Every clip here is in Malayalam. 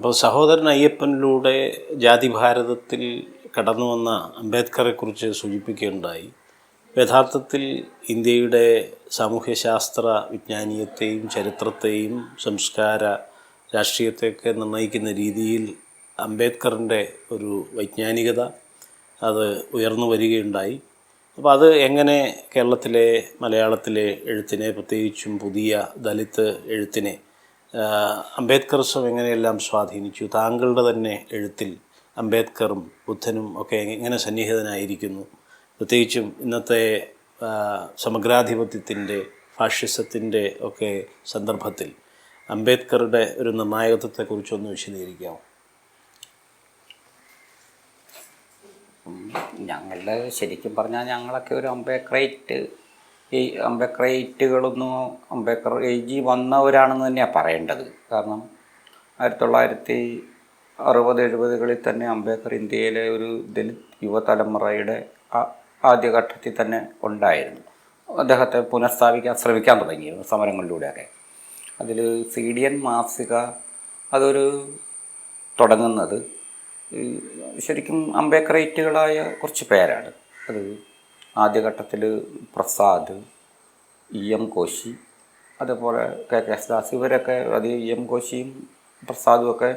അപ്പോൾ സഹോദരൻ അയ്യപ്പനിലൂടെ ജാതി ഭാരതത്തിൽ കടന്നു വന്ന അംബേദ്കറെക്കുറിച്ച് സൂചിപ്പിക്കുകയുണ്ടായി. യഥാർത്ഥത്തിൽ ഇന്ത്യയുടെ സാമൂഹ്യശാസ്ത്ര വിജ്ഞാനീയത്തെയും ചരിത്രത്തെയും സംസ്കാര രാഷ്ട്രീയത്തെയൊക്കെ നിർണയിക്കുന്ന രീതിയിൽ അംബേദ്കറിന്റെ ഒരു വൈജ്ഞാനികത അത് ഉയർന്നു വരികയുണ്ടായി. അപ്പോൾ അത് എങ്ങനെ കേരളത്തിലെ മലയാളത്തിലെ എഴുത്തിനെ പ്രത്യേകിച്ചും പുതിയ ദലിത് എഴുത്തിനെ അംബേദ്കറിസം എങ്ങനെയെല്ലാം സ്വാധീനിച്ചു? താങ്കളുടെ തന്നെ എഴുത്തിൽ അംബേദ്കറും ബുദ്ധനും ഒക്കെ എങ്ങനെ സന്നിഹിതനായിരിക്കുന്നു. പ്രത്യേകിച്ചും ഇന്നത്തെ സമഗ്രാധിപത്യത്തിന്റെ ഫാഷിസത്തിന്റെ ഒക്കെ സന്ദർഭത്തിൽ അംബേദ്കറുടെ ഒരു നിർണായകത്വത്തെക്കുറിച്ചൊന്ന് വിശദീകരിക്കാമോ? ഞങ്ങളുടെ ശരിക്കും പറഞ്ഞാൽ ഞങ്ങളൊക്കെ ഒരു അംബേക്രൈറ്റ് ഈ അംബേക്രൈറ്റുകളൊന്നും അംബേക്കർ എഴുതി വന്നവരാണെന്ന് തന്നെയാണ് പറയേണ്ടത്. കാരണം ആയിരത്തി തൊള്ളായിരത്തി അറുപത് എഴുപതുകളിൽ തന്നെ അംബേദ്കർ ഇന്ത്യയിലെ ഒരു ദലിത് യുവതലമുറയുടെ ആദ്യഘട്ടത്തിൽ തന്നെ ഉണ്ടായിരുന്നു. അദ്ദേഹത്തെ പുനഃസ്ഥാപിക്കാൻ ശ്രമിക്കാൻ തുടങ്ങിയിരുന്നു സമരങ്ങളിലൂടെയൊക്കെ. അതിൽ സി ഡി എൻ മാസിക അതൊരു തുടങ്ങുന്നത്. ശരിക്കും അംബേക്കറേറ്റുകളായ കുറച്ച് പേരാണ്. അത് ആദ്യഘട്ടത്തിൽ പ്രസാദ് ഇ എം കോശി അതേപോലെ കെ കെ എസ് ദാസ് ഇവരൊക്കെ അത് ഇ എം കോശിയും പ്രസാദും ഒക്കെ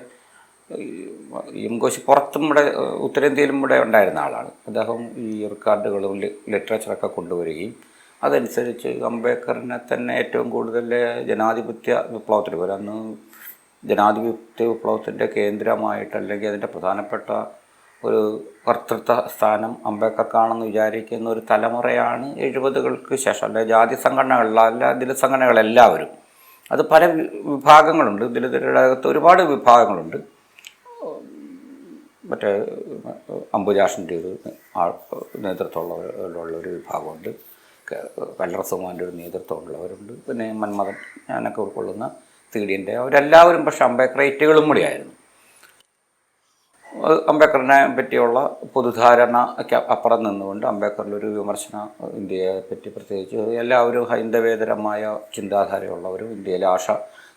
ഇ എം കോശി പുറത്തും ഇവിടെ ഉത്തരേന്ത്യയിലും ഇവിടെ ഉണ്ടായിരുന്ന ആളാണ്. അദ്ദേഹം ഈ റെക്കാർഡുകളും ലിറ്ററേച്ചറൊക്കെ കൊണ്ടുവരികയും അതനുസരിച്ച് അംബേദ്കറിനെ തന്നെ ഏറ്റവും കൂടുതൽ ജനാധിപത്യ വിപ്ലവത്തിൽ വരും ജനാധിപത്യ വിപ്ലവത്തിന്റെ കേന്ദ്രമായിട്ട് അല്ലെങ്കിൽ അതിന്റെ പ്രധാനപ്പെട്ട ഒരു കർത്തൃത്വ സ്ഥാനം അംബേദ്കർക്കാണെന്ന് വിചാരിക്കുന്ന ഒരു തലമുറയാണ് എഴുപതുകൾക്ക് ശേഷം. അല്ലെ ജാതി സംഘടനകളിൽ അല്ല ദലിത് സംഘടനകളെല്ലാവരും അത് പല വിഭാഗങ്ങളുണ്ട്. ദലിതരുടെ അകത്ത് ഒരുപാട് വിഭാഗങ്ങളുണ്ട്. മറ്റേ അംബുജാഷിന്റെ ഒരു ആൾ നേതൃത്വമുള്ള ഒരു വിഭാഗമുണ്ട്. കല്ലറസുമാന്റെ കല്ലറ സുമാന്റെ ഒരു നേതൃത്വമുള്ളവരുണ്ട്. പിന്നെ മന്മഥൻ ഞാനൊക്കെ ഉൾക്കൊള്ളുന്ന തീടിന്റെ അവരെല്ലാവരും പക്ഷേ അംബേദ്കറേറ്റുകളും കൂടിയായിരുന്നു. അംബേദ്കറിനെ പറ്റിയുള്ള പൊതുധാരണയ്ക്ക് അപ്പുറം നിന്നുകൊണ്ട് അംബേദ്കറിലൊരു വിമർശന ഇന്ത്യയെ പറ്റി പ്രത്യേകിച്ച് എല്ലാവരും ഹൈന്ദവേതരമായ ചിന്താധാരയുള്ളവരും ഇന്ത്യയിലെ ആശ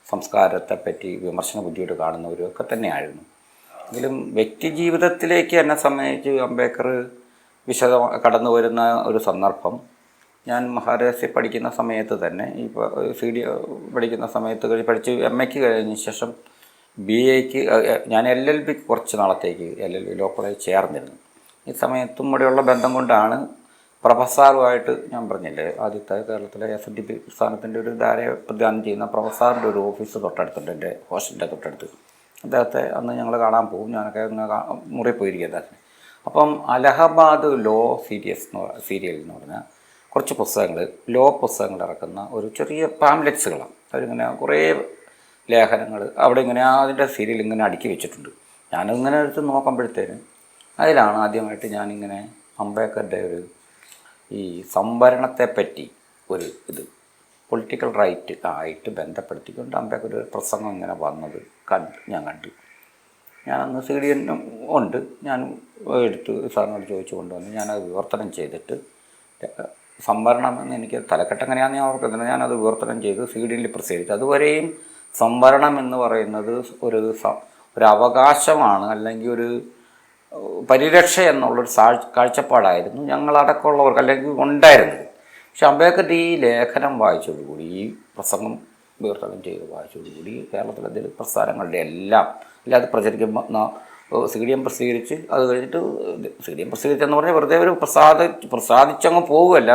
സംസ്കാരത്തെ പറ്റി വിമർശന ബുദ്ധിയോട് കാണുന്നവരും ഒക്കെ തന്നെയായിരുന്നു. എങ്കിലും വ്യക്തി ജീവിതത്തിലേക്ക് എന്നെ സംബന്ധിച്ച് അംബേദ്കർ വിശദ കടന്നു വരുന്ന ഒരു സന്ദർഭം ഞാൻ മഹാരാഷ്ട്രയിൽ പഠിക്കുന്ന സമയത്ത് തന്നെ ഇപ്പോൾ സി ഡി പഠിക്കുന്ന സമയത്ത് പഠിച്ച് എം എക്ക് കഴിഞ്ഞ ശേഷം ബി എക്ക് ഞാൻ എൽ എൽ ബിക്ക് കുറച്ച് നാളത്തേക്ക് L L B law college ചേർന്നിരുന്നു. ഈ സമയത്തും കൂടെയുള്ള ബന്ധം കൊണ്ടാണ് പ്രൊഫസറുമായിട്ട് ഞാൻ പറഞ്ഞില്ലേ ആദ്യത്തെ കേരളത്തിലെ എസ് എൻ ഡി പി സ്ഥാനത്തിന്റെ ഒരു ധാരയെ പ്രദാനം ചെയ്യുന്ന പ്രൊഫസറിന്റെ ഒരു ഓഫീസ് തൊട്ടടുത്തുണ്ട് എന്റെ ഹോസ്റ്റലിന്റെ തൊട്ടടുത്ത്. അദ്ദേഹത്തെ അന്ന് ഞങ്ങൾ കാണാൻ പോകും ഞാനൊക്കെ അങ്ങ് മുറി പോയിരിക്കും അദ്ദേഹത്തിന്. അപ്പം അലഹബാദ് ലോ സീരിയസ് സീരിയൽ എന്ന് പറഞ്ഞാൽ കുറച്ച് പുസ്തകങ്ങൾ ലോ പുസ്തകങ്ങൾ ഇറക്കുന്ന ഒരു ചെറിയ പാംലെറ്റ്സുകളാണ്. അവരിങ്ങനെ കുറേ ലേഖനങ്ങൾ. അവിടെ ഇങ്ങനെ അതിന്റെ സീരിയൽ ഇങ്ങനെ അടുക്കി വെച്ചിട്ടുണ്ട്. ഞാനിങ്ങനെ എടുത്ത് നോക്കുമ്പോഴത്തേന് അതിലാണ് ആദ്യമായിട്ട് ഞാനിങ്ങനെ അംബേദ്കറുടെ ഒരു ഈ സംവരണത്തെപ്പറ്റി ഒരു ഇത്. പൊളിറ്റിക്കൽ റൈറ്റ് ആയിട്ട് ബന്ധപ്പെടുത്തിക്കൊണ്ട് അംബേദ്കർ ഒരു പ്രസംഗം ഇങ്ങനെ വന്നത് കണ്ട് ഞാൻ കണ്ടു. ഞാനന്ന് സി ഡി എന്നും ഉണ്ട്. ഞാൻ എടുത്ത് സാറിനോട് ചോദിച്ചു കൊണ്ടുവന്ന്. ഞാനത് വിവർത്തനം ചെയ്തിട്ട് സംവരണം എന്ന് എനിക്ക് തലക്കെട്ട് എങ്ങനെയാണെന്ന് ഞാൻ ഓർക്കുന്നത് ഞാനത് വിവർത്തനം ചെയ്ത് സി ഡിയിൽ പ്രസിദ്ധീകരിച്ചു. അതുവരെയും സംവരണം എന്ന് പറയുന്നത് ഒരു ഒരു അവകാശമാണ് അല്ലെങ്കിൽ ഒരു പരിരക്ഷ എന്നുള്ളൊരു സാ- കാഴ്ചപ്പാടായിരുന്നു ഞങ്ങളടക്കമുള്ളവർക്ക് അല്ലെങ്കിൽ ഉണ്ടായിരുന്നത്. പക്ഷെ അംബേദ്കർ ഈ ലേഖനം വായിച്ചതോടുകൂടി ഈ പ്രസംഗം വിവർത്തനം ചെയ്ത് വായിച്ചതോടുകൂടി കേരളത്തിലെ ദളിത് പ്രസ്ഥാനങ്ങളുടെ എല്ലാം അല്ലാതെ പ്രചരിക്കുന്ന സി ഡി എം പ്രസിദ്ധീകരിച്ച് അത് കഴിഞ്ഞിട്ട് സി ഡി എം പ്രസിദ്ധീകരിച്ചെന്ന് പറഞ്ഞാൽ വെറുതെ ഒരു പ്രസാദ പ്രസാദിച്ചങ്ങ് പോവുകയല്ല.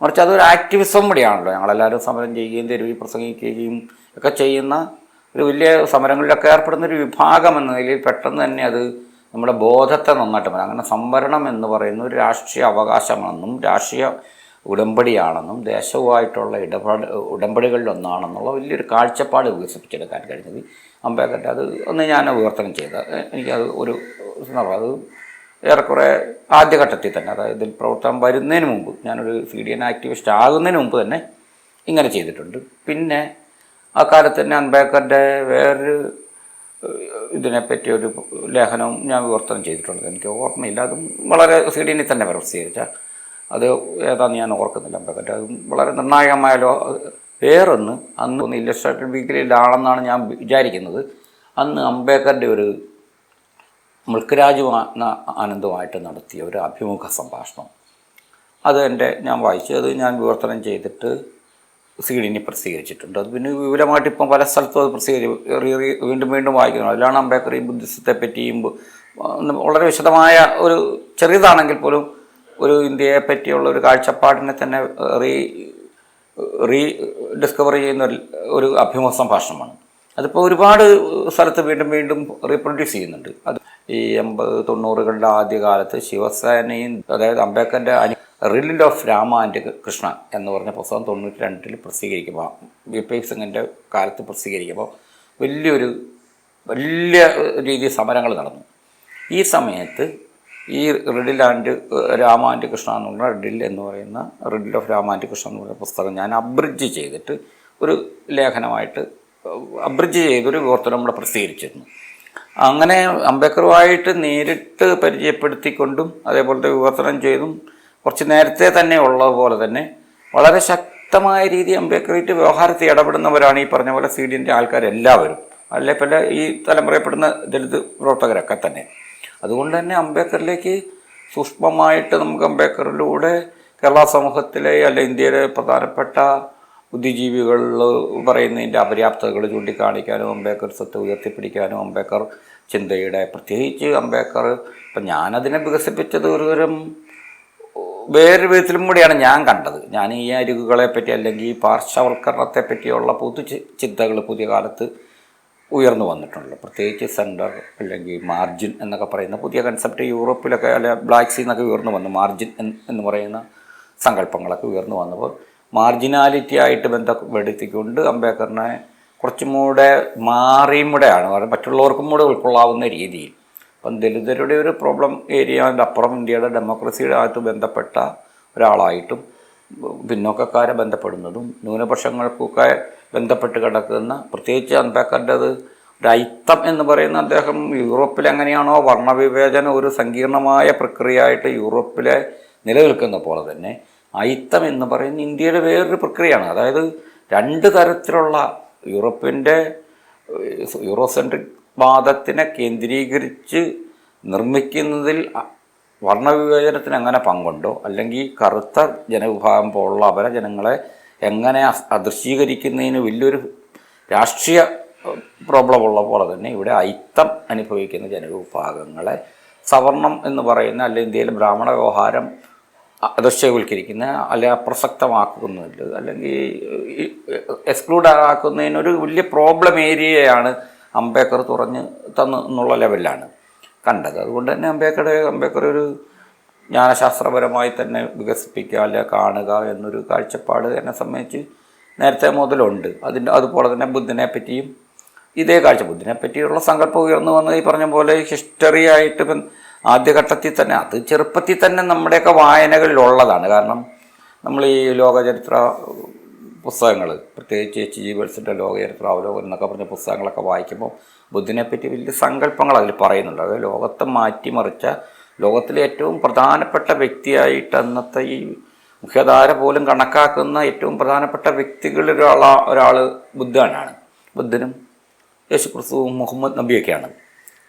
മറിച്ച് അതൊരു ആക്ടിവിസം കൂടിയാണല്ലോ. ഞങ്ങളെല്ലാവരും സമരം ചെയ്യുകയും തെരുവിൽ പ്രസംഗിക്കുകയും ഒക്കെ ചെയ്യുന്ന ഒരു വലിയ സമരങ്ങളിലൊക്കെ ഏർപ്പെടുന്ന ഒരു വിഭാഗം എന്ന നിലയിൽ പെട്ടെന്ന് തന്നെ അത് നമ്മുടെ ബോധത്തെ നന്നായിട്ട് മാറും അങ്ങനെ സംവരണം എന്ന് പറയുന്ന ഒരു രാഷ്ട്രീയ അവകാശമാണെന്നും രാഷ്ട്രീയ ഉടമ്പടിയാണെന്നും ദേശവുമായിട്ടുള്ള ഇടപാട് ഉടമ്പടികളിലൊന്നാണെന്നുള്ള വലിയൊരു കാഴ്ചപ്പാട് വികസിപ്പിച്ചെടുക്കാൻ കഴിഞ്ഞത് അംബേദ്കറിന്റെ അത് ഒന്ന് ഞാൻ വിവർത്തനം ചെയ്ത. എനിക്കത് ഒരു അത് ഏറെക്കുറെ ആദ്യഘട്ടത്തിൽ തന്നെ അതായത് ഇതിൽ പ്രവർത്തനം വരുന്നതിന് മുമ്പ് ഞാനൊരു സി ഡി എൻ ആക്ടിവിസ്റ്റ് ആകുന്നതിന് മുമ്പ് തന്നെ ഇങ്ങനെ ചെയ്തിട്ടുണ്ട്. പിന്നെ ആ കാലത്ത് തന്നെ അൻബേക്കറിന്റെ വേറൊരു ഇതിനെപ്പറ്റി ഒരു ലേഖനവും ഞാൻ വിവർത്തനം ചെയ്തിട്ടുണ്ട് എനിക്ക് ഓർമ്മയില്ല. അതും വളരെ സി ഡി എനിൽ തന്നെ പ്രസിദ്ധീകരിച്ച അത് ഏതാണെന്ന് ഞാൻ ഓർക്കുന്നില്ല അംബേദ്കർ അതും വളരെ നിർണായകമായ ലോ വേറൊന്ന് അന്ന് ഒന്ന് ഇല്ലസ്ട്രേറ്റഡ് വീക്കിലിലാണെന്നാണ് ഞാൻ വിചാരിക്കുന്നത്. അന്ന് അംബേക്കറിന്റെ ഒരു മുൾക്കരാജു ആനന്ദമായിട്ട് നടത്തിയ ഒരു അഭിമുഖ സംഭാഷണം. അത് എന്റെ ഞാൻ വായിച്ചു അത് ഞാൻ വിവർത്തനം ചെയ്തിട്ട് സി ഡിനി പ്രസിദ്ധീകരിച്ചിട്ടുണ്ട്. അത് പിന്നെ വിപുലമായിട്ട് ഇപ്പം പല സ്ഥലത്തും അത് പ്രസിദ്ധീകരിച്ച് വീണ്ടും വീണ്ടും വായിക്കുന്നു അതിലാണ് അംബേദ്കർ ഈ ബുദ്ധിസത്തെ പറ്റിയും വളരെ വിശദമായ ഒരു ചെറിയതാണെങ്കിൽ പോലും ഒരു ഇന്ത്യയെ പറ്റിയുള്ള ഒരു കാഴ്ചപ്പാടിനെ തന്നെ റീ റീ ഡിസ്കവർ ചെയ്യുന്ന ഒരു അഭിമുഖ സംഭാഷണമാണ്. അതിപ്പോൾ ഒരുപാട് സ്ഥലത്ത് വീണ്ടും വീണ്ടും റീപ്രൊഡ്യൂസ് ചെയ്യുന്നുണ്ട്. അത് ഈ എൺപത് തൊണ്ണൂറുകളുടെ ആദ്യകാലത്ത് ശിവസേനയും അതായത് അംബേദ്കറിന്റെ അനു റിലിൽ ഓഫ് രാമ ആൻഡ് കൃഷ്ണ എന്ന് പറഞ്ഞ പുസ്തകം തൊണ്ണൂറ്റി രണ്ടിൽ പ്രസിദ്ധീകരിക്കുമ്പോൾ വി. പി. സിംഗിന്റെ കാലത്ത് പ്രസിദ്ധീകരിക്കുമ്പോൾ വലിയൊരു വലിയ രീതിയിൽ സമരങ്ങൾ നടന്നു. ഈ സമയത്ത് ഈ riddle and Rama and Krishna എന്ന് പറഞ്ഞ റിഡിൽ എന്ന് പറയുന്ന riddle of Rama and Krishna എന്ന് പറയുന്ന പുസ്തകം ഞാൻ അബ്രിഡ്ജ് ചെയ്തിട്ട് ഒരു ലേഖനമായിട്ട് അബ്രിഡ്ജ് ചെയ്തൊരു വിവർത്തനം നമ്മൾ പ്രസിദ്ധീകരിച്ചിരുന്നു. അങ്ങനെ അംബേദ്കറുമായിട്ട് നേരിട്ട് പരിചയപ്പെടുത്തിക്കൊണ്ടും അതേപോലത്തെ വിവർത്തനം ചെയ്തും കുറച്ച് നേരത്തെ തന്നെ ഉള്ളതുപോലെ തന്നെ വളരെ ശക്തമായ രീതി അംബേദ്കറായിട്ട് വ്യവഹാരത്തിൽ ഇടപെടുന്നവരാണ് ഈ പറഞ്ഞ പോലെ സി ഡിന്റെ ആൾക്കാരെല്ലാവരും. അല്ലെ പല ഈ തലമുറയപ്പെടുന്ന ദളിത് പ്രവർത്തകരൊക്കെ തന്നെ. അതുകൊണ്ട് തന്നെ അംബേദ്കറിലേക്ക് സൂക്ഷ്മമായിട്ട് നമുക്ക് അംബേദ്കറിലൂടെ കേരള സമൂഹത്തിലെ അല്ലെ ഇന്ത്യയിലെ പ്രധാനപ്പെട്ട ബുദ്ധിജീവികൾ പറയുന്നതിന്റെ അപര്യാപ്തതകൾ ചൂണ്ടിക്കാണിക്കാനും അംബേദ്കർ സ്വത്ത് ഉയർത്തിപ്പിടിക്കാനും അംബേദ്കർ ചിന്തയുടെ പ്രത്യേകിച്ച് അംബേദ്കർ ഇപ്പം ഞാനതിനെ വികസിപ്പിച്ചത് ഒരുതരം വേറൊരു വിധത്തിലും കൂടിയാണ് ഞാൻ കണ്ടത്. ഞാൻ ഈ അരികുകളെ പറ്റി അല്ലെങ്കിൽ ഈ പാർശ്വവൽക്കരണത്തെ പറ്റിയുള്ള പൊതു ചിന്തകൾ പുതിയ കാലത്ത് ഉയർന്നു വന്നിട്ടുണ്ട്. പ്രത്യേകിച്ച് സെന്റർ അല്ലെങ്കിൽ മാർജിൻ എന്നൊക്കെ പറയുന്ന പുതിയ കൺസെപ്റ്റ് യൂറോപ്പിലൊക്കെ അല്ലെ ബ്ലാക്ക് സീ ഉയർന്നു വന്നു. മാർജിൻ എന്ന് പറയുന്ന സങ്കല്പങ്ങളൊക്കെ ഉയർന്നു വന്നപ്പോൾ മാർജിനാലിറ്റി ആയിട്ട് ബന്ധപ്പെടുത്തിക്കൊണ്ട് അംബേദ്കറിനെ കുറച്ചും കൂടെ മാറിയും കൂടെയാണ്. മറ്റുള്ളവർക്കും കൂടെ ഉൾക്കൊള്ളാവുന്ന രീതിയിൽ. അപ്പം ദലിതരുടെ ഒരു പ്രോബ്ലം ഏരിയ അപ്പുറം ഇന്ത്യയുടെ ഡെമോക്രസിയുടെ ആയിട്ട് ബന്ധപ്പെട്ട ഒരാളായിട്ടും പിന്നോക്കക്കാരെ ബന്ധപ്പെടുന്നതും ന്യൂനപക്ഷങ്ങൾക്കൊക്കെ ബന്ധപ്പെട്ട് കിടക്കുന്ന പ്രത്യേകിച്ച് അംബേദ്കറിന്റെത് ഒരു ഐത്തം എന്ന് പറയുന്ന അദ്ദേഹം യൂറോപ്പിൽ എങ്ങനെയാണോ വർണവിവേചനം ഒരു സങ്കീർണമായ പ്രക്രിയ ആയിട്ട് യൂറോപ്പിലെ നിലനിൽക്കുന്ന പോലെ തന്നെ ഐത്തം എന്ന് പറയുന്ന ഇന്ത്യയുടെ വേറൊരു പ്രക്രിയയാണ്. അതായത് രണ്ട് തരത്തിലുള്ള യൂറോപ്പിന്റെ യൂറോസെൻട്രിക് വാദത്തിനെ കേന്ദ്രീകരിച്ച് നിർമ്മിക്കുന്നതിൽ വർണവിവേചനത്തിന് എങ്ങനെ പങ്കുണ്ടോ അല്ലെങ്കിൽ കറുത്ത ജനവിഭാഗം പോലുള്ള അവരെ ജനങ്ങളെ എങ്ങനെ അദൃശ്യീകരിക്കുന്നതിന് വലിയൊരു രാഷ്ട്രീയ പ്രോബ്ലം ഉള്ള പോലെ തന്നെ ഇവിടെ അയിത്തം അനുഭവിക്കുന്ന ജനവിഭാഗങ്ങളെ സവർണം എന്ന് പറയുന്ന അല്ലെങ്കിൽ ഇന്ത്യയിലെ ബ്രാഹ്മണ വ്യവഹാരം അദൃശ്യവൽക്കരിക്കുന്ന അല്ലെ അപ്രസക്തമാക്കുന്നതിൽ അല്ലെങ്കിൽ എക്സ്ക്ലൂഡ് ആക്കുന്നതിനൊരു വലിയ പ്രോബ്ലം ഏരിയയാണ് അംബേദ്കർ തുറഞ്ഞ് തന്നു എന്നുള്ള ലെവലിലാണ് കണ്ടത്. അതുകൊണ്ട് തന്നെ അംബേദ്കറെ അംബേദ്കർ ഒരു ജ്ഞാനശാസ്ത്രപരമായി തന്നെ വികസിപ്പിക്കുക അല്ലെ കാണുക എന്നൊരു കാഴ്ചപ്പാട് എന്നെ സംബന്ധിച്ച് നേരത്തെ മുതലുണ്ട്. അതിന്റെ അതുപോലെ തന്നെ ബുദ്ധനെ പറ്റിയും ഇതേ കാഴ്ച ബുദ്ധനെ പറ്റിയുള്ള സങ്കല്പം ഉയർന്നു വന്നത് ഈ പറഞ്ഞ പോലെ ഹിസ്റ്ററി ആയിട്ട് ആദ്യഘട്ടത്തിൽ തന്നെ അത് ചെറുപ്പത്തിൽ തന്നെ നമ്മുടെയൊക്കെ വായനകളിൽ ഉള്ളതാണ് കാരണം നമ്മൾ ഈ ലോകചരിത്ര പുസ്തകങ്ങൾ പ്രത്യേകിച്ച് എച്ച് ജി വെൽസിന്റെ ലോകചരിത്ര അവലോകനം എന്നൊക്കെ പറഞ്ഞ പുസ്തകങ്ങളൊക്കെ വായിക്കുമ്പോൾ ബുദ്ധനെ പറ്റി വലിയ സങ്കല്പങ്ങൾ അതിൽ പറയുന്നുണ്ട്. അത് ലോകത്തെ മാറ്റിമറിച്ച ലോകത്തിലെ ഏറ്റവും പ്രധാനപ്പെട്ട വ്യക്തിയായിട്ട് അന്നത്തെ ഈ മുഖ്യധാര പോലും കണക്കാക്കുന്ന ഏറ്റവും പ്രധാനപ്പെട്ട വ്യക്തികളിൽ ഒരാൾ ഒരാൾ ബുദ്ധനാണ്. ബുദ്ധനും യേശുക്രിസ്തുവും മുഹമ്മദ് നബിയൊക്കെയാണ്.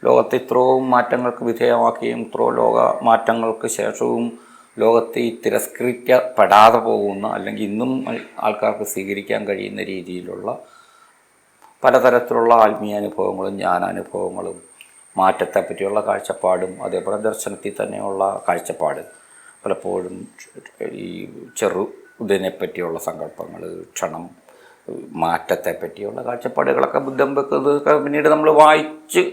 ലോകത്തെ ഇത്രയും മാറ്റങ്ങൾക്ക് വിധേയമാക്കുകയും ഇത്രയും ലോക മാറ്റങ്ങൾക്ക് ശേഷവും ലോകത്തെ തിരസ്കരിക്കപ്പെടാതെ പോകുന്ന അല്ലെങ്കിൽ ഇന്നും ആൾക്കാർക്ക് സ്വീകരിക്കാൻ കഴിയുന്ന രീതിയിലുള്ള പലതരത്തിലുള്ള ആത്മീയ അനുഭവങ്ങളും ജ്ഞാനാനുഭവങ്ങളും മാറ്റത്തെ പറ്റിയുള്ള കാഴ്ചപ്പാടും അതേപോലെ ദർശനത്തിൽ തന്നെയുള്ള കാഴ്ചപ്പാട് പലപ്പോഴും ഈ ചെറു ഇതിനെ പറ്റിയുള്ള സങ്കല്പങ്ങൾ ക്ഷണം മാറ്റത്തെ പറ്റിയുള്ള കാഴ്ചപ്പാടുകളൊക്കെ ബുദ്ധം വെക്കുന്നത് പിന്നീട് നമ്മൾ വായിച്ച്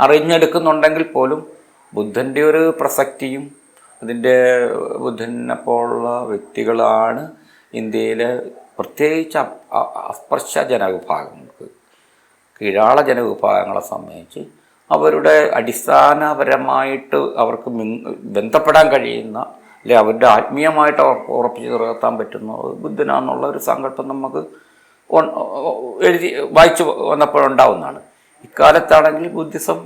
അറിഞ്ഞെടുക്കുന്നുണ്ടെങ്കിൽ പോലും ബുദ്ധന്റെ ഒരു പ്രസക്തിയും അതിന്റെ ബുദ്ധനെ പോലുള്ള വ്യക്തികളാണ് ഇന്ത്യയിലെ പ്രത്യേകിച്ച് അസ്പർശ ജനവിഭാഗങ്ങൾക്ക് കീഴാള ജനവിഭാഗങ്ങളെ സംബന്ധിച്ച് അവരുടെ അടിസ്ഥാനപരമായിട്ട് അവർക്ക് ബന്ധപ്പെടാൻ കഴിയുന്ന അല്ലെ അവരുടെ ആത്മീയമായിട്ട് അവർക്ക് ഉറപ്പിച്ച് നിർത്താൻ പറ്റുന്ന ബുദ്ധനാന്നുള്ള ഒരു സങ്കല്പം നമുക്ക് എഴുതി വായിച്ചു വന്നപ്പോഴുണ്ടാവുന്നതാണ്. ഇക്കാലത്താണെങ്കിൽ ബുദ്ധിസം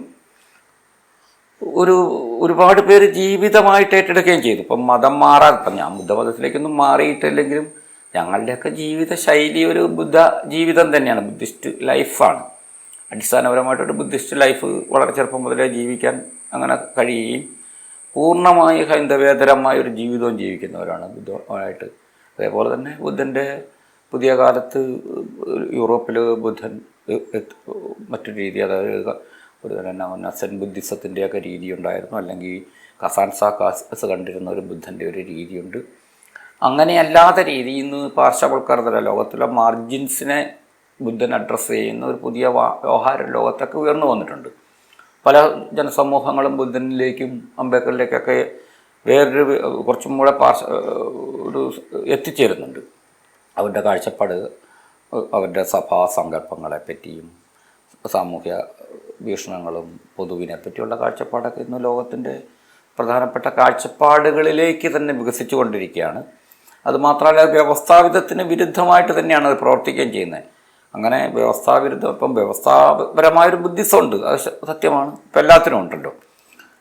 ഒരു ഒരുപാട് പേര് ജീവിതമായിട്ട് ഏറ്റെടുക്കുകയും ചെയ്തു. ഇപ്പം മതം മാറാതെ ഇപ്പം ഞാൻ ബുദ്ധമതത്തിലേക്കൊന്നും മാറിയിട്ടില്ലെങ്കിലും ഞങ്ങളുടെയൊക്കെ ജീവിത ശൈലി ഒരു ബുദ്ധ ജീവിതം തന്നെയാണ് ബുദ്ധിസ്റ്റ് ലൈഫാണ്. അടിസ്ഥാനപരമായിട്ടൊരു ബുദ്ധിസ്റ്റ് ലൈഫ് വളരെ ചെറുപ്പം മുതലേ ജീവിക്കാൻ അങ്ങനെ കഴിയുകയും പൂർണമായി ഹൈന്ദവേതരമായ ഒരു ജീവിതവും ജീവിക്കുന്നവരാണ് ബുദ്ധമായിട്ട്. അതേപോലെ തന്നെ ബുദ്ധന്റെ പുതിയ കാലത്ത് യൂറോപ്പിൽ ബുദ്ധൻ മറ്റൊരു രീതി അതായത് ഒരു തന്നെ നസൻ ബുദ്ധിസത്തിന്റെയൊക്കെ രീതി ഉണ്ടായിരുന്നു അല്ലെങ്കിൽ കസാൻസ കാസ് കണ്ടിരുന്ന ഒരു ബുദ്ധന്റെ ഒരു രീതിയുണ്ട്. അങ്ങനെയല്ലാത്ത രീതി ഇന്ന് പാർശ്വവൽക്കരണ ലോകത്തിലെ മാർജിൻസിനെ ബുദ്ധൻ അഡ്രസ്സ് ചെയ്യുന്ന ഒരു പുതിയ വ്യവഹാര ലോകത്തൊക്കെ ഉയർന്നു വന്നിട്ടുണ്ട്. പല ജനസമൂഹങ്ങളും ബുദ്ധനിലേക്കും അംബേദ്കറിലേക്കൊക്കെ വേറൊരു കുറച്ചും കൂടെ പാർശ്വ ഒരു എത്തിച്ചേരുന്നുണ്ട്. അവരുടെ കാഴ്ചപ്പാട് അവരുടെ സഭാ സങ്കല്പങ്ങളെ പറ്റിയും സാമൂഹ്യ വീക്ഷണങ്ങളും പൊതുവിനെ പറ്റിയുള്ള കാഴ്ചപ്പാടൊക്കെ ഇന്ന് ലോകത്തിന്റെ പ്രധാനപ്പെട്ട കാഴ്ചപ്പാടുകളിലേക്ക് തന്നെ വികസിച്ചു കൊണ്ടിരിക്കുകയാണ്. അതുമാത്രമല്ല വ്യവസ്ഥാവിധത്തിന് വിരുദ്ധമായിട്ട് തന്നെയാണ് അത് പ്രവർത്തിക്കുകയും ചെയ്യുന്നത്. അങ്ങനെ വ്യവസ്ഥാവിരുദ്ധം ഇപ്പം വ്യവസ്ഥാപരമായൊരു ബുദ്ധിസമുണ്ട് അത് സത്യമാണ്. ഇപ്പം എല്ലാത്തിനും ഉണ്ടല്ലോ.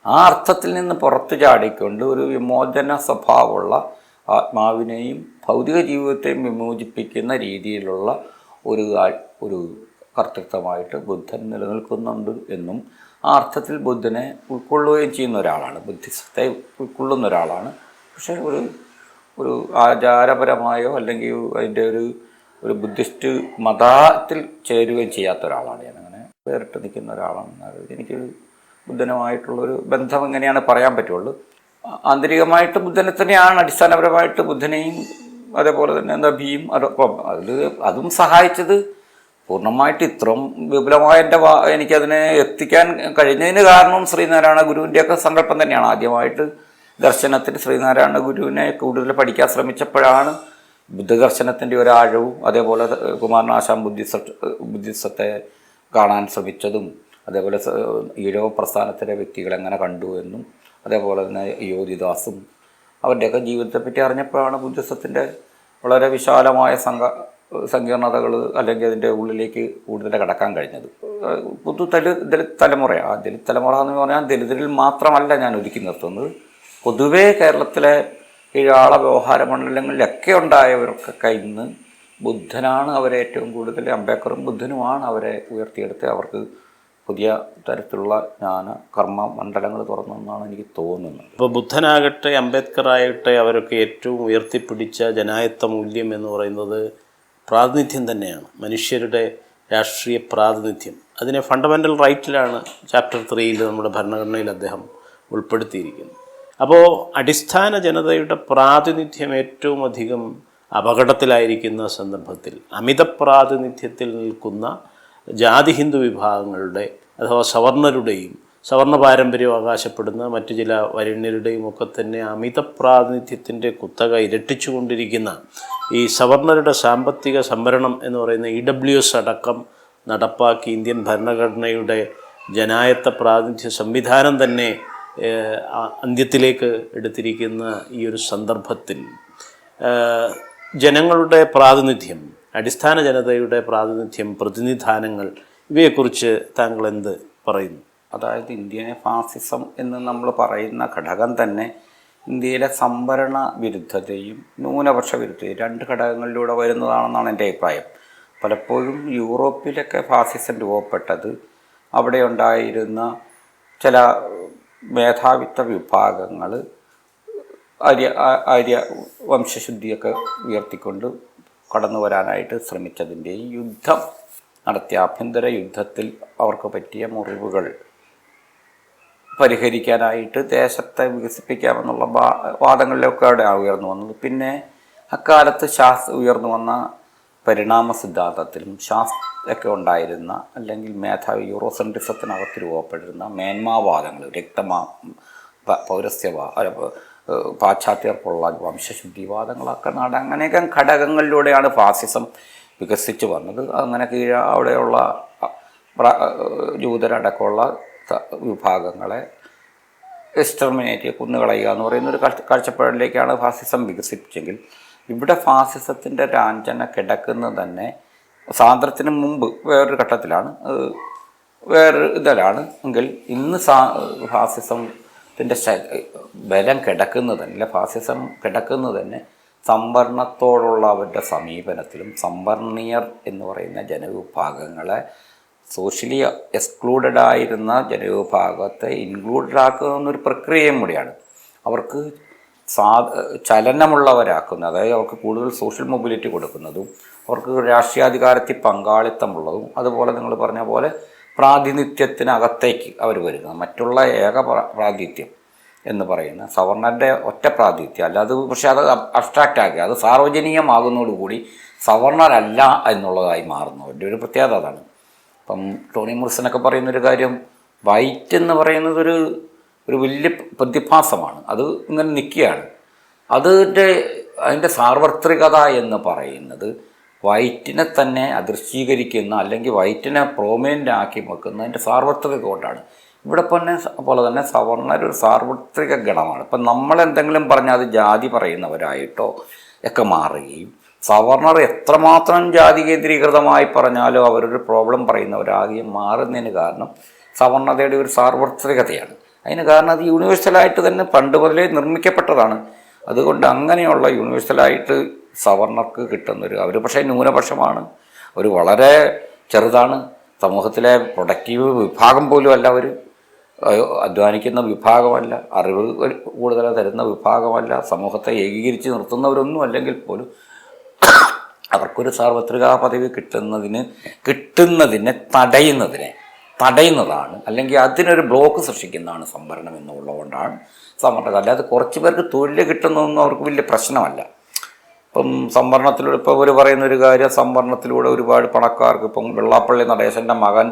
ആ അർത്ഥത്തിൽ നിന്ന് പുറത്തു ചാടിക്കൊണ്ട് ഒരു വിമോചന സ്വഭാവമുള്ള ആത്മാവിനെയും ഭൗതിക ജീവിതത്തെയും വിമോചിപ്പിക്കുന്ന രീതിയിലുള്ള ഒരു ഒരു കർത്തൃത്വമായിട്ട് ബുദ്ധൻ നിലനിൽക്കുന്നുണ്ട് എന്നും ആ അർത്ഥത്തിൽ ബുദ്ധനെ ഉൾക്കൊള്ളുകയും ചെയ്യുന്ന ഒരാളാണ്. ബുദ്ധിസത്തെ ഉൾക്കൊള്ളുന്ന ഒരാളാണ്. പക്ഷേ ഒരു ഒരു ആചാരപരമായോ അല്ലെങ്കിൽ അതിന്റെ ഒരു ഒരു ബുദ്ധിസ്റ്റ് മതത്തിൽ ചേരുകയും ചെയ്യാത്ത ഒരാളാണ് ഞാൻ അങ്ങനെ വേറിട്ട് നിൽക്കുന്ന ഒരാളാണ് എനിക്ക് ബുദ്ധനുമായിട്ടുള്ളൊരു ബന്ധം എങ്ങനെയാണ് പറയാൻ പറ്റുള്ളൂ. ആന്തരികമായിട്ട് ബുദ്ധനെ തന്നെയാണ് അടിസ്ഥാനപരമായിട്ട് ബുദ്ധനെയും അതേപോലെ തന്നെ നബിയും അതിൽ അതും സഹായിച്ചത് പൂർണമായിട്ട് ഇത്രയും വിപുലമായ എന്റെ എനിക്കതിനെ എത്തിക്കാൻ കഴിഞ്ഞതിന് കാരണം ശ്രീനാരായണ ഗുരുവിന്റെയൊക്കെ സങ്കല്പം തന്നെയാണ്. ആദ്യമായിട്ട് ദർശനത്തിൽ ശ്രീനാരായണ ഗുരുവിനെ കൂടുതൽ പഠിക്കാൻ ശ്രമിച്ചപ്പോഴാണ് ബുദ്ധദർശനത്തിന്റെ ഒരു ആഴവും അതേപോലെ കുമാരനാശാം ബുദ്ധിസ ബുദ്ധിസത്തെ കാണാൻ ശ്രമിച്ചതും അതേപോലെ ഈഴവ പ്രസ്ഥാനത്തിലെ വ്യക്തികളെങ്ങനെ കണ്ടു എന്നും അതേപോലെ തന്നെ യോധിദാസും അവരുടെയൊക്കെ ജീവിതത്തെപ്പറ്റി അറിഞ്ഞപ്പോഴാണ് ബുദ്ധിസത്തിന്റെ വളരെ വിശാലമായ സംഘ സങ്കീർണതകൾ അല്ലെങ്കിൽ അതിന്റെ ഉള്ളിലേക്ക് കൂടുതൽ കടക്കാൻ കഴിഞ്ഞത്. പുതു തലു ദലിത് തലമുറയാണ് ദലിത് തലമുറ എന്ന് പറഞ്ഞാൽ ദലിതരിൽ മാത്രമല്ല ഞാൻ ഒരുക്കി നിർത്തുന്നത്. പൊതുവേ കേരളത്തിലെ കീഴാള വ്യവഹാര മണ്ഡലങ്ങളിലൊക്കെ ഉണ്ടായവർക്കൊക്കെ ഇന്ന് ബുദ്ധനാണ് അവരെ ഏറ്റവും കൂടുതൽ അംബേദ്കറും ബുദ്ധനുമാണ് അവരെ ഉയർത്തിയെടുത്ത് അവർക്ക് പുതിയ തരത്തിലുള്ള ജ്ഞാന കർമ്മ മണ്ഡലങ്ങൾ തുറന്നെന്നാണ് എനിക്ക് തോന്നുന്നത്. ഇപ്പോൾ ബുദ്ധനാകട്ടെ അംബേദ്കർ ആകട്ടെ അവരൊക്കെ ഏറ്റവും ഉയർത്തിപ്പിടിച്ച ജനായത്വ മൂല്യം എന്ന് പറയുന്നത് പ്രാതിനിധ്യം തന്നെയാണ്. മനുഷ്യരുടെ രാഷ്ട്രീയ പ്രാതിനിധ്യം. അതിനെ ഫണ്ടമെന്റൽ റൈറ്റിലാണ് ചാപ്റ്റർ ത്രീയിൽ നമ്മുടെ ഭരണഘടനയിൽ അദ്ദേഹം ഉൾപ്പെടുത്തിയിരിക്കുന്നു അപ്പോൾ അടിസ്ഥാന ജനതയുടെ പ്രാതിനിധ്യം ഏറ്റവും അധികം അപകടത്തിലായിരിക്കുന്ന സന്ദർഭത്തിൽ അമിത പ്രാതിനിധ്യത്തിൽ നിൽക്കുന്ന ജാതി ഹിന്ദു വിഭാഗങ്ങളുടെ അഥവാ സവർണരുടെയും സവർണ പാരമ്പര്യം അവകാശപ്പെടുന്ന മറ്റു ചില വരണ്യരുടെയും ഒക്കെ തന്നെ അമിത പ്രാതിനിധ്യത്തിന്റെ കുത്തക ഇരട്ടിച്ചുകൊണ്ടിരിക്കുന്ന ഈ സവർണരുടെ സാമ്പത്തിക സംവരണം എന്ന് പറയുന്ന ഇ ഡബ്ല്യു എസ് അടക്കം നടപ്പാക്കി ഇന്ത്യൻ ഭരണഘടനയുടെ ജനായത്ത പ്രാതിനിധ്യ സംവിധാനം തന്നെ അന്ത്യത്തിലേക്ക് എടുത്തിരിക്കുന്ന ഈ ഒരു സന്ദർഭത്തിൽ. ജനങ്ങളുടെ പ്രാതിനിധ്യം അടിസ്ഥാന ജനതയുടെ പ്രാതിനിധ്യം പ്രതിനിധാനങ്ങൾ ഇവയെക്കുറിച്ച് താങ്കൾ എന്ത് പറയുന്നു? അതായത് ഇന്ത്യനെ ഫാസിസം എന്ന് നമ്മൾ പറയുന്ന ഘടകം തന്നെ ഇന്ത്യയിലെ സംവരണ വിരുദ്ധതയും ന്യൂനപക്ഷ വിരുദ്ധതയും രണ്ട് ഘടകങ്ങളിലൂടെ വരുന്നതാണെന്നാണ് എന്റെ അഭിപ്രായം. പലപ്പോഴും യൂറോപ്പിലൊക്കെ ഫാസിസം രൂപപ്പെട്ടത് അവിടെ ഉണ്ടായിരുന്ന ചില മേധാവിത്വ വിഭാഗങ്ങൾ ആര്യ ആര്യ വംശശുദ്ധിയൊക്കെ ഉയർത്തിക്കൊണ്ട് കടന്നു വരാനായിട്ട് ശ്രമിച്ചതിന്റെയും യുദ്ധം. നടത്തിയ ആഭ്യന്തര യുദ്ധത്തിൽ അവർക്ക് പറ്റിയ മുറിവുകൾ പരിഹരിക്കാനായിട്ട് ദേശത്തെ വികസിപ്പിക്കാമെന്നുള്ള വാ- വാദങ്ങളിലൊക്കെ അവിടെ ഉയർന്നു വന്നത്. പിന്നെ അക്കാലത്ത് ശാസ് ഉയർന്നു വന്ന പരിണാമ സിദ്ധാന്തത്തിലും ശാസ് ഒക്കെ ഉണ്ടായിരുന്ന അല്ലെങ്കിൽ മേധാവി യൂറോസെൻട്രിസത്തിനകത്ത് രൂപപ്പെട്ടിരുന്ന മേന്മാവാദങ്ങൾ രക്തമാ പൗരസ്യവാ പാശ്ചാത്യർക്കുള്ള വംശശുദ്ധിവാദങ്ങളൊക്കെ നാട് അങ്ങനെയൊക്കെ ഘടകങ്ങളിലൂടെയാണ് ഫാസിസം വികസിച്ചു വന്നത്. അങ്ങനെ കീഴ അവിടെയുള്ള ജൂതരടക്കമുള്ള വിഭാഗങ്ങളെ എക്സ്റ്റർമിനേറ്റ് കുന്നുകളയുക എന്ന് പറയുന്ന ഒരു കാഴ്ച- കാഴ്ചപ്പാടിലേക്കാണ് ഫാസിസം വികസിപ്പിച്ചെങ്കിൽ ഇവിടെ ഫാസിസത്തിന്റെ രാഞ്ചന കിടക്കുന്നത് തന്നെ സ്വാതന്ത്ര്യത്തിന് മുമ്പ് വേറൊരു ഘട്ടത്തിലാണ്. വേറൊരു ഇതിലാണ്. എങ്കിൽ ഇന്ന് സാ ശ- ബലം കിടക്കുന്നത് തന്നെ ഫാസിസം കിടക്കുന്നത് തന്നെ സംവരണത്തോടുള്ള അവരുടെ സമീപനത്തിലും സംവരണീയർ എന്ന് പറയുന്ന ജനവിഭാഗങ്ങളെ സോഷ്യലി എക്സ്ക്ലൂഡഡ് ആയിരുന്ന ജനവിഭാഗത്തെ ഇൻക്ലൂഡഡ് ആക്കുന്ന ഒരു പ്രക്രിയയും കൂടിയാണ്. അവർക്ക് സാ ചലനമുള്ളവരാക്കുന്നത് അതായത് അവർക്ക് കൂടുതൽ സോഷ്യൽ മൊബിലിറ്റി കൊടുക്കുന്നതും അവർക്ക് രാഷ്ട്രീയാധികാരത്തിൽ പങ്കാളിത്തമുള്ളതും അതുപോലെ നിങ്ങൾ പറഞ്ഞ പോലെ പ്രാതിനിധ്യത്തിനകത്തേക്ക് അവർ വരുന്നത് മറ്റുള്ള ഏക പ്ര- പ്രാതിനിധ്യം എന്ന് പറയുന്ന സവർണരുടെ ഒറ്റ പ്രാതിനിധ്യം. അല്ല അത് പക്ഷെ അത് അബ്സ്ട്രാക്റ്റ് ആക്കി. അത് സാർവജനീയമാകുന്നതോടുകൂടി സവർണരല്ല എന്നുള്ളതായി മാറുന്നു. അതിന്റെ ഒരു പ്രത്യേകത അതാണ്. ഇപ്പം ടോണി മുറിസനൊക്കെ പറയുന്നൊരു കാര്യം വൈറ്റ് എന്ന് പറയുന്നത് ഒരു ഒരു വലിയ പ്രതിഭാസമാണ്. അത് ഇങ്ങനെ നിൽക്കുകയാണ്. അതിന്റെ അതിന്റെ സാർവത്രികത എന്ന് പറയുന്നത് വൈറ്റിനെ തന്നെ അദൃശ്യീകരിക്കുന്ന അല്ലെങ്കിൽ വൈറ്റിനെ പ്രോമിനന്റ് ആക്കി വെക്കുന്നതിന്റെ സാർവത്രിക കൊണ്ടാണ് ഇവിടെ തന്നെ പോലെ തന്നെ സവർണർ ഒരു സാർവത്രിക ഗണമാണ്. ഇപ്പം നമ്മൾ എന്തെങ്കിലും പറഞ്ഞാൽ അത് ജാതി പറയുന്നവരായിട്ടോ ഒക്കെ മാറുകയും സവർണർ എത്രമാത്രം ജാതി കേന്ദ്രീകൃതമായി പറഞ്ഞാലോ അവരൊരു പ്രോബ്ലം പറയുന്നവരാകുകയും മാറുന്നതിന് കാരണം സവർണതയുടെ ഒരു സാർവത്രികതയാണ്. അതിന് കാരണം അത് യൂണിവേഴ്സലായിട്ട് തന്നെ പണ്ട് മുതലേ നിർമ്മിക്കപ്പെട്ടതാണ്. അതുകൊണ്ട് അങ്ങനെയുള്ള യൂണിവേഴ്സലായിട്ട് സവർണർക്ക് കിട്ടുന്നൊരു അവർ പക്ഷേ ന്യൂനപക്ഷമാണ്. ഒരു വളരെ ചെറുതാണ്. സമൂഹത്തിലെ പ്രൊഡക്റ്റീവ് വിഭാഗം പോലും അല്ല അവർ അധ്വാനിക്കുന്ന വിഭാഗമല്ല അറിവ് കൂടുതൽ തരുന്ന വിഭാഗമല്ല സമൂഹത്തെ ഏകീകരിച്ച് നിർത്തുന്നവരൊന്നും അല്ലെങ്കിൽ പോലും അവർക്കൊരു സാർവത്രിക പദവി കിട്ടുന്നതിന് കിട്ടുന്നതിനെ തടയുന്നതിനെ തടയുന്നതാണ്. അല്ലെങ്കിൽ അതിനൊരു ബ്ലോക്ക് സൃഷ്ടിക്കുന്നതാണ് സംവരണം എന്നുള്ളതുകൊണ്ടാണ് സംവരണം അല്ലാതെ കുറച്ച് പേർക്ക് തൊഴിൽ കിട്ടുന്നതൊന്നും അവർക്ക് വലിയ പ്രശ്നമല്ല. ഇപ്പം സംവരണത്തിലൂടെ ഇപ്പോൾ ഇവർ പറയുന്ന ഒരു കാര്യം സംവരണത്തിലൂടെ ഒരുപാട് പണക്കാർക്ക് ഇപ്പം വെള്ളാപ്പള്ളി നടേശന്റെ മകൻ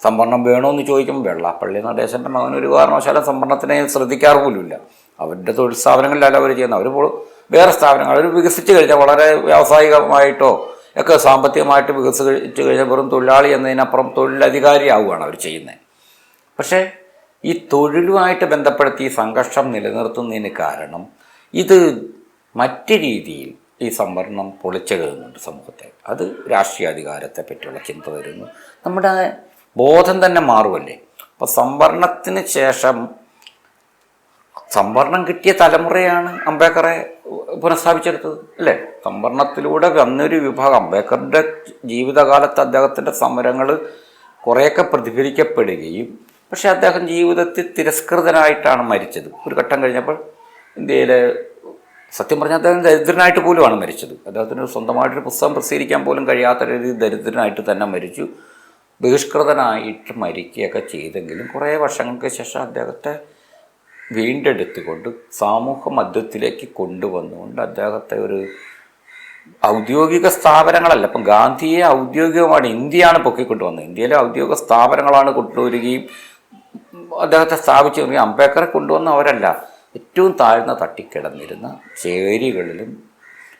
സംവരണം വേണമെന്ന് ചോദിക്കുമ്പോൾ വെള്ളാപ്പള്ളി നടേശന്റെ മകൻ ഒരു കാരണവശാലും സംവരണത്തിനെ ശ്രദ്ധിക്കാറ് പോലുമില്ല. അവരുടെ തൊഴിൽ സ്ഥാപനങ്ങളിലല്ല അവർ ചെയ്യുന്നത്. അവർ വേറെ സ്ഥാപനങ്ങൾ അവർ വികസിച്ച് കഴിഞ്ഞാൽ വളരെ വ്യാവസായികമായിട്ടോ ഒക്കെ സാമ്പത്തികമായിട്ട് വികസിച്ച് കഴിഞ്ഞാൽ വെറും തൊഴിലാളി എന്നതിനപ്പുറം തൊഴിലധികാരി ആവുകയാണ് അവർ ചെയ്യുന്നത്. പക്ഷേ ഈ തൊഴിലുമായിട്ട് ബന്ധപ്പെടുത്തി ഈ സംഘർഷം നിലനിർത്തുന്നതിന് കാരണം ഇത് മറ്റ് രീതിയിൽ ഈ സംവരണം പൊളിച്ചെഴുതുന്നുണ്ട് സമൂഹത്തെ. അത് രാഷ്ട്രീയാധികാരത്തെ പറ്റിയുള്ള ചിന്ത വരുന്നു. നമ്മുടെ ബോധം തന്നെ മാറുമല്ലേ അപ്പോൾ സംവരണത്തിന് ശേഷം സംവരണം കിട്ടിയ തലമുറയാണ് അംബേദ്കറെ പുനഃസ്ഥാപിച്ചെടുത്തത് അല്ലേ? സംവരണത്തിലൂടെ വന്നൊരു വിഭാഗം അംബേദ്കറുടെ ജീവിതകാലത്ത് അദ്ദേഹത്തിന്റെ സമരങ്ങൾ കുറേയൊക്കെ പ്രതിഫലിക്കപ്പെടുകയും പക്ഷേ അദ്ദേഹം ജീവിതത്തിൽ തിരസ്കൃതനായിട്ടാണ് മരിച്ചത്. ഒരു ഘട്ടം കഴിഞ്ഞപ്പോൾ ഇന്ത്യയിലെ സത്യം പറഞ്ഞാൽ അദ്ദേഹം ദരിദ്രനായിട്ട് പോലുമാണ് മരിച്ചത്. അദ്ദേഹത്തിന് സ്വന്തമായിട്ടൊരു പുസ്തകം പ്രസിദ്ധീകരിക്കാൻ പോലും കഴിയാത്ത രീതിയിൽ ദരിദ്രനായിട്ട് തന്നെ മരിച്ചു. ബഹിഷ്കൃതനായിട്ട് മരിക്കുകയൊക്കെ ചെയ്തെങ്കിലും കുറേ വർഷങ്ങൾക്ക് ശേഷം അദ്ദേഹത്തെ വീണ്ടെടുത്തുകൊണ്ട് സാമൂഹ്യ മധ്യത്തിലേക്ക് കൊണ്ടുവന്നുകൊണ്ട് അദ്ദേഹത്തെ ഒരു ഔദ്യോഗിക സ്ഥാപനങ്ങളല്ല ഇപ്പം ഗാന്ധിയെ ഔദ്യോഗികമാണ് ഇന്ത്യയാണ് പൊക്കിക്കൊണ്ടുവന്നത് ഇന്ത്യയിലെ ഔദ്യോഗിക സ്ഥാപനങ്ങളാണ് കൊണ്ടുവരികയും അദ്ദേഹത്തെ സ്ഥാപിച്ചു അംബേദ്കറെ കൊണ്ടുവന്ന അവരല്ല. ഏറ്റവും താഴ്ന്ന തട്ടിക്കിടന്നിരുന്ന ചേരികളിലും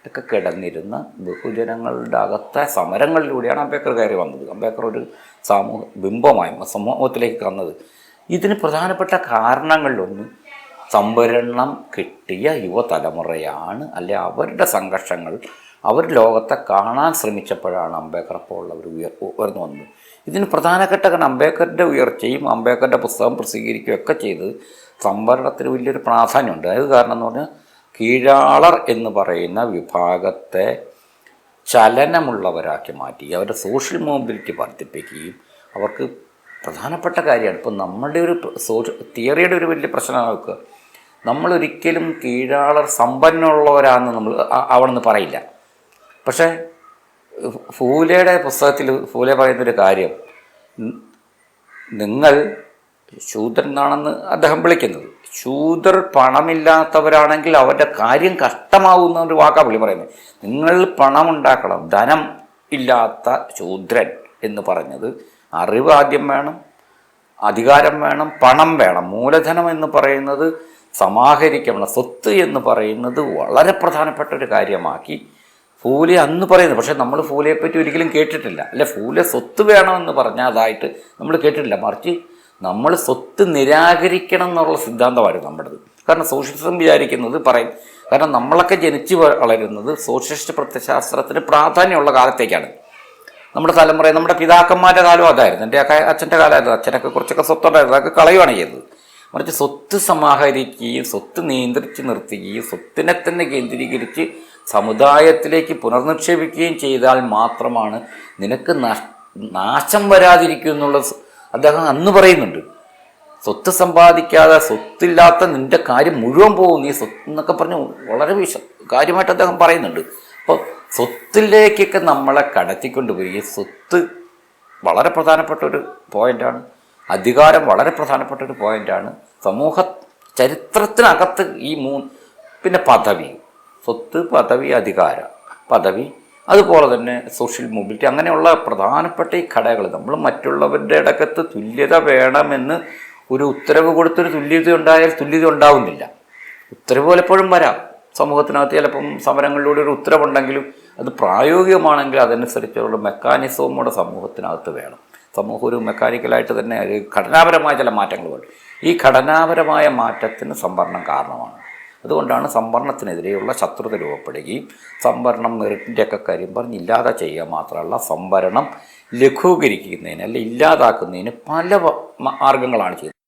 ഒക്കെ കിടന്നിരുന്ന ബഹുജനങ്ങളുടെ അകത്തെ സമരങ്ങളിലൂടെയാണ് അംബേദ്കർ കയറി വന്നത്. അംബേദ്കർ ഒരു സാമൂഹ ബിംബമായി സമൂഹത്തിലേക്ക് വന്നത് ഇതിന് പ്രധാനപ്പെട്ട കാരണങ്ങളിലൊന്ന് സംവരണം കിട്ടിയ യുവതലമുറയാണ് അല്ലെ അവരുടെ സംഘർഷങ്ങൾ അവർ ലോകത്തെ കാണാൻ ശ്രമിച്ചപ്പോഴാണ് അംബേദ്കർ അപ്പോൾ ഉള്ളവർ ഉയർ ഉയർന്നു വന്നത്. ഇതിന് പ്രധാന ഘട്ടകൻ അംബേദ്കറുടെ ഉയർച്ചയും അംബേദ്കറുടെ പുസ്തകം പ്രസിദ്ധീകരിക്കുകയും ഒക്കെ ചെയ്ത് സംവരണത്തിന് വലിയൊരു പ്രാധാന്യമുണ്ട്. അത് കാരണം എന്ന് പറഞ്ഞാൽ കീഴാളർ എന്ന് പറയുന്ന വിഭാഗത്തെ ചലനമുള്ളവരാക്കി മാറ്റി അവരുടെ സോഷ്യൽ മൊബിലിറ്റി വർദ്ധിപ്പിക്കുകയും അവർക്ക് പ്രധാനപ്പെട്ട കാര്യമാണ്. ഇപ്പം നമ്മളുടെ ഒരു സോഷ്യൽ തിയറിയുടെ ഒരു വലിയ പ്രശ്നമാണ് നമുക്ക് നമ്മളൊരിക്കലും കീഴാളർ സമ്പന്നമുള്ളവരാണെന്ന് നമ്മൾ അവളെന്ന് പറയില്ല. പക്ഷേ ഫൂലയുടെ പുസ്തകത്തിൽ ഫൂലെ പറയുന്നൊരു കാര്യം നിങ്ങൾ ശൂദ്രനാണെന്ന് അദ്ദേഹം വിളിക്കുന്നത്. ശൂദ്രർ പണമില്ലാത്തവരാണെങ്കിൽ അവരുടെ കാര്യം കഷ്ടമാവുന്ന ഒരു വാക്കാ പുള്ളി പറയുന്നത്. നിങ്ങൾ പണം ഉണ്ടാക്കണം ധനം ഇല്ലാത്ത ശൂദ്രൻ എന്ന് പറഞ്ഞത് അറിവ് ആദ്യം വേണം അധികാരം വേണം പണം വേണം. മൂലധനം എന്ന് പറയുന്നത് സമാഹരിക്കണം സ്വത്ത് എന്ന് പറയുന്നത് വളരെ പ്രധാനപ്പെട്ട ഒരു കാര്യമാക്കി ഫൂലെ അന്ന് പറയുന്നത്. പക്ഷേ നമ്മൾ ഫൂലയെപ്പറ്റി ഒരിക്കലും കേട്ടിട്ടില്ല. അല്ലെ ഫൂലെ സ്വത്ത് വേണമെന്ന് പറഞ്ഞാൽ അതായിട്ട് നമ്മൾ കേട്ടിട്ടില്ല. മറിച്ച് നമ്മൾ സ്വത്ത് നിരാകരിക്കണം എന്നുള്ള സിദ്ധാന്തമായിരുന്നു നമ്മുടേത്. കാരണം സോഷ്യലിസം വിചാരിക്കുന്നത് പറയും കാരണം നമ്മളൊക്കെ ജനിച്ചു വളരുന്നത് സോഷ്യലിസ്റ്റ് പ്രത്യശാസ്ത്രത്തിന് പ്രാധാന്യമുള്ള കാലത്തേക്കാണ്. നമ്മുടെ തലമുറ നമ്മുടെ പിതാക്കന്മാരുടെ കാലം അതായിരുന്നു. എന്റെ അച്ഛന്റെ കാലമായിരുന്നു. അച്ഛനൊക്കെ കുറച്ചൊക്കെ സ്വത്തുണ്ടായിരുന്നു. അതൊക്കെ കളയുകയാണ് ചെയ്തത്. മറിച്ച് സ്വത്ത് സമാഹരിക്കുകയും സ്വത്ത് നിയന്ത്രിച്ച് നിർത്തുകയും സ്വത്തിനെ തന്നെ കേന്ദ്രീകരിച്ച് സമുദായത്തിലേക്ക് പുനർനിക്ഷേപിക്കുകയും ചെയ്താൽ മാത്രമാണ് നിനക്ക് നാശം വരാതിരിക്കും എന്നുള്ള സ് അദ്ദേഹം അന്ന് പറയുന്നുണ്ട് സ്വത്ത് സമ്പാദിക്കാതെ സ്വത്തില്ലാത്ത നിന്റെ കാര്യം മുഴുവൻ പോകും നീ സ്വത്ത് എന്നൊക്കെ പറഞ്ഞ് വളരെ വിശ കാര്യമായിട്ട് അദ്ദേഹം പറയുന്നുണ്ട്. അപ്പോൾ സ്വത്തിലേക്കൊക്കെ നമ്മളെ കടത്തിക്കൊണ്ടുപോയി. ഈ സ്വത്ത് വളരെ പ്രധാനപ്പെട്ട ഒരു പോയിന്റാണ്. അധികാരം വളരെ പ്രധാനപ്പെട്ട ഒരു പോയിന്റാണ്. സമൂഹ ചരിത്രത്തിനകത്ത് ഈ മൂന്ന് പിന്നെ പദവി. സ്വത്ത് പദവി അധികാരം. പദവി അതുപോലെ തന്നെ സോഷ്യൽ മൊബിലിറ്റി അങ്ങനെയുള്ള പ്രധാനപ്പെട്ട ഈ ഘടകങ്ങൾ നമ്മൾ മറ്റുള്ളവരുടെ ഇടക്കത്ത് തുല്യത വേണമെന്ന് ഒരു ഉത്തരവ് കൊടുത്തൊരു തുല്യത ഉണ്ടായാൽ തുല്യത ഉണ്ടാവുന്നില്ല. ഉത്തരവ് പലപ്പോഴും വരാം. സമൂഹത്തിനകത്ത് ചിലപ്പം സമരങ്ങളിലൂടെ ഒരു ഉത്തരവുണ്ടെങ്കിലും അത് പ്രായോഗികമാണെങ്കിൽ അതനുസരിച്ചുള്ള മെക്കാനിസവും കൂടെ സമൂഹത്തിനകത്ത് വേണം. സമൂഹം ഒരു മെക്കാനിക്കലായിട്ട് തന്നെ ഘടനാപരമായ ചില മാറ്റങ്ങൾ വേണം. ഈ ഘടനാപരമായ മാറ്റത്തിന് സംവരണം കാരണമാണ്. അതുകൊണ്ടാണ് സംവരണത്തിനെതിരെയുള്ള ശത്രുത രൂപപ്പെടുകയും സംവരണം മെറിറ്റിന്റെയൊക്കെ കാര്യം പറഞ്ഞ് ഇല്ലാതെ ചെയ്യുക മാത്രമല്ല സംവരണം ലഘൂകരിക്കുന്നതിന് അല്ലെ ഇല്ലാതാക്കുന്നതിന് പല മാർഗങ്ങളാണ് ചെയ്യുന്നത്.